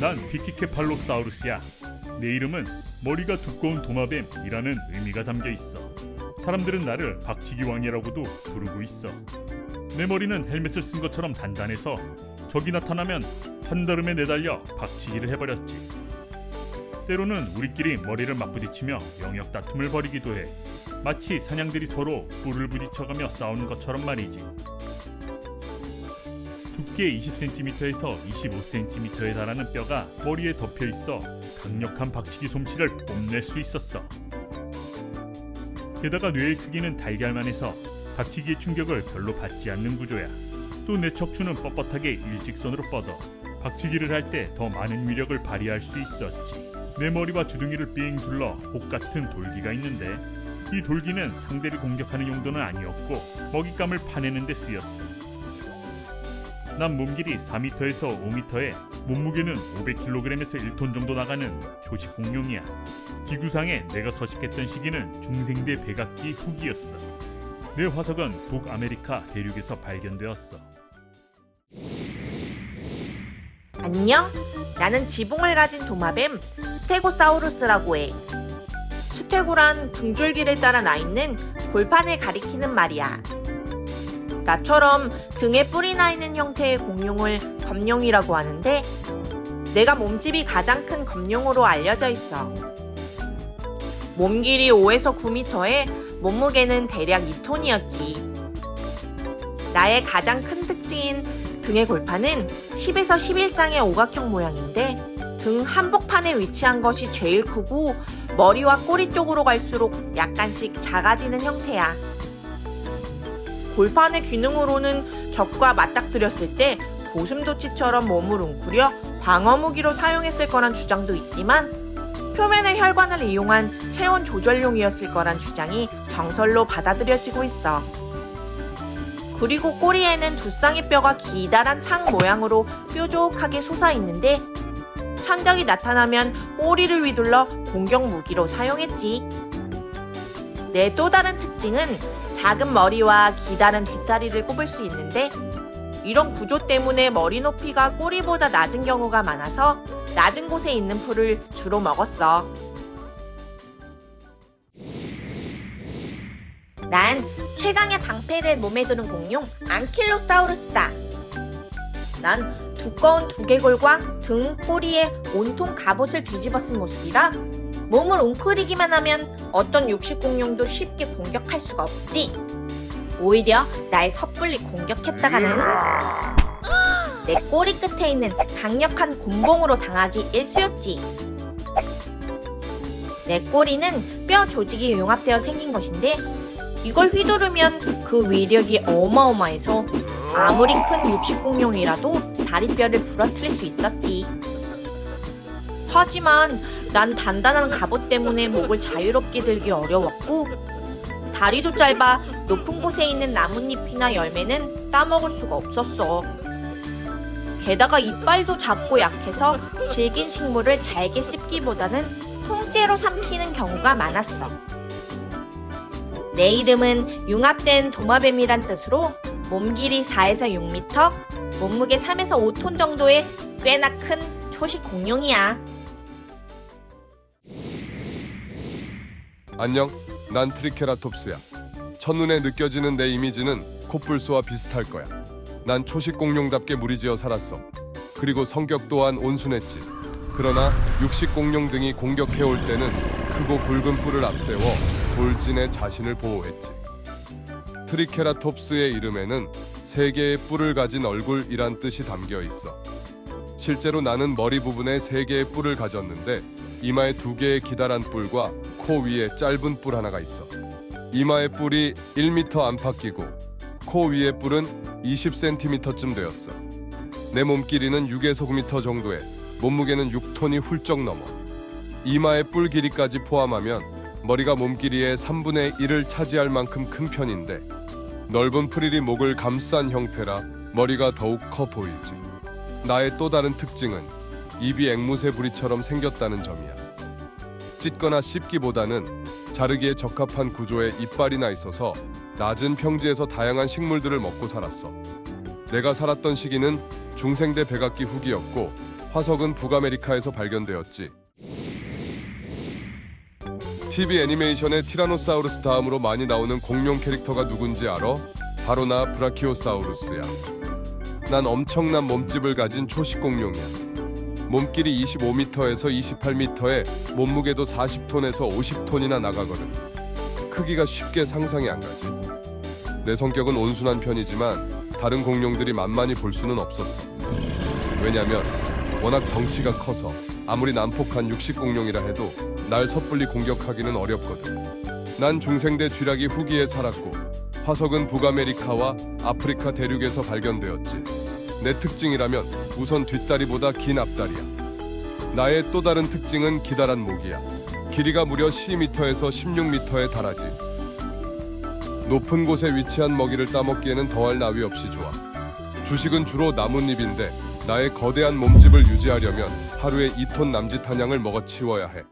난 비키케팔로사우루스야. 내 이름은 머리가 두꺼운 도마뱀이라는 의미가 담겨 있어. 사람들은 나를 박치기 왕이라고도 부르고 있어. 내 머리는 헬멧을 쓴 것처럼 단단해서 적이 나타나면 한달음에 내달려 박치기를 해버렸지. 때로는 우리끼리 머리를 맞부딪히며 영역 다툼을 벌이기도 해. 마치 사냥들이 서로 뿔을 부딪혀가며 싸우는 것처럼 말이지. 두께 20cm에서 25cm에 달하는 뼈가 머리에 덮여 있어 강력한 박치기 솜씨를 뽐낼 수 있었어. 게다가 뇌의 크기는 달걀만 해서 박치기의 충격을 별로 받지 않는 구조야. 또 내 척추는 뻣뻣하게 일직선으로 뻗어 박치기를 할 때 더 많은 위력을 발휘할 수 있었지. 내 머리와 주둥이를 삥 둘러 복 같은 돌기가 있는데 이 돌기는 상대를 공격하는 용도는 아니었고 먹잇감을 파내는 데 쓰였어. 난 몸길이 4m에서 5m에 몸무게는 500kg에서 1톤 정도 나가는 조식 공룡이야. 기구상에 내가 서식했던 시기는 중생대 백악기 후기였어. 내 화석은 북아메리카 대륙에서 발견되었어. 안녕. 나는 지붕을 가진 도마뱀 스테고사우루스라고 해. 스테고란 등줄기를 따라 나 있는 골판을 가리키는 말이야. 나처럼 등에 뿔이 나 있는 형태의 공룡을 검룡이라고 하는데 내가 몸집이 가장 큰 검룡으로 알려져 있어. 몸 길이 5에서 9m에 몸무게는 대략 2톤이었지. 나의 가장 큰 특징인 등의 골판은 10에서 11쌍의 오각형 모양인데 등 한복판에 위치한 것이 제일 크고 머리와 꼬리 쪽으로 갈수록 약간씩 작아지는 형태야. 골판의 기능으로는 적과 맞닥뜨렸을 때 고슴도치처럼 몸을 웅크려 방어 무기로 사용했을 거란 주장도 있지만 표면의 혈관을 이용한 체온 조절용이었을 거란 주장이 정설로 받아들여지고 있어. 그리고 꼬리에는 두 쌍의 뼈가 기다란 창 모양으로 뾰족하게 솟아 있는데 천적이 나타나면 꼬리를 휘둘러 공격 무기로 사용했지. 내 또 다른 특징은 작은 머리와 기다란 뒷다리를 꼽을 수 있는데 이런 구조 때문에 머리 높이가 꼬리보다 낮은 경우가 많아서 낮은 곳에 있는 풀을 주로 먹었어. 난 최강의 방패를 몸에 두는 공룡 안킬로사우루스다. 난 두꺼운 두개골과 등, 꼬리에 온통 갑옷을 뒤집어 쓴 모습이라 몸을 웅크리기만 하면 어떤 육식 공룡도 쉽게 공격할 수가 없지. 오히려 날 섣불리 공격했다가는 내 꼬리 끝에 있는 강력한 곤봉으로 당하기 일쑤였지. 내 꼬리는 뼈 조직이 융합되어 생긴 것인데 이걸 휘두르면 그 위력이 어마어마해서 아무리 큰 육식공룡이라도 다리뼈를 부러뜨릴 수 있었지. 하지만 난 단단한 갑옷 때문에 목을 자유롭게 들기 어려웠고 다리도 짧아 높은 곳에 있는 나뭇잎이나 열매는 따먹을 수가 없었어. 게다가 이빨도 작고 약해서 질긴 식물을 잘게 씹기보다는 통째로 삼키는 경우가 많았어. 내 이름은 융합된 도마뱀이란 뜻으로 몸 길이 4에서 6m, 몸무게 3에서 5톤 정도의 꽤나 큰 초식 공룡이야. 안녕, 난 트리케라톱스야. 첫눈에 느껴지는 내 이미지는 코뿔소와 비슷할 거야. 난 초식 공룡답게 무리지어 살았어. 그리고 성격 또한 온순했지. 그러나 육식 공룡 등이 공격해올 때는 크고 굵은 뿔을 앞세워 돌진해 자신을 보호했지. 트리케라톱스의 이름에는 세 개의 뿔을 가진 얼굴이란 뜻이 담겨 있어. 실제로 나는 머리 부분에 세 개의 뿔을 가졌는데 이마에 두 개의 기다란 뿔과 코 위에 짧은 뿔 하나가 있어. 이마의 뿔이 1m 안팎이고 코 위의 뿔은 20cm쯤 되었어. 내 몸길이는 6에서 9m 정도에 몸무게는 6톤이 훌쩍 넘어. 이마의 뿔 길이까지 포함하면 머리가 몸 길이의 3분의 1을 차지할 만큼 큰 편인데 넓은 프릴이 목을 감싼 형태라 머리가 더욱 커 보이지. 나의 또 다른 특징은 입이 앵무새 부리처럼 생겼다는 점이야. 찢거나 씹기보다는 자르기에 적합한 구조의 이빨이 나 있어서 낮은 평지에서 다양한 식물들을 먹고 살았어. 내가 살았던 시기는 중생대 백악기 후기였고 화석은 북아메리카에서 발견되었지. TV 애니메이션의 티라노사우루스 다음으로 많이 나오는 공룡 캐릭터가 누군지 알아? 바로 나 브라키오사우루스야. 난 엄청난 몸집을 가진 초식 공룡이야. 몸길이 25m에서 28m에 몸무게도 40톤에서 50톤이나 나가거든. 크기가 쉽게 상상이 안 가지. 내 성격은 온순한 편이지만 다른 공룡들이 만만히 볼 수는 없었어. 왜냐면 워낙 덩치가 커서 아무리 난폭한 육식 공룡이라 해도 날 섣불리 공격하기는 어렵거든. 난 중생대 쥐라기 후기에 살았고 화석은 북아메리카와 아프리카 대륙에서 발견되었지. 내 특징이라면 우선 뒷다리보다 긴 앞다리야. 나의 또 다른 특징은 기다란 목이야. 길이가 무려 12m에서 16m에 달하지. 높은 곳에 위치한 먹이를 따먹기에는 더할 나위 없이 좋아. 주식은 주로 나뭇잎인데 나의 거대한 몸집을 유지하려면 하루에 2톤 남짓 한양을 먹어 치워야 해.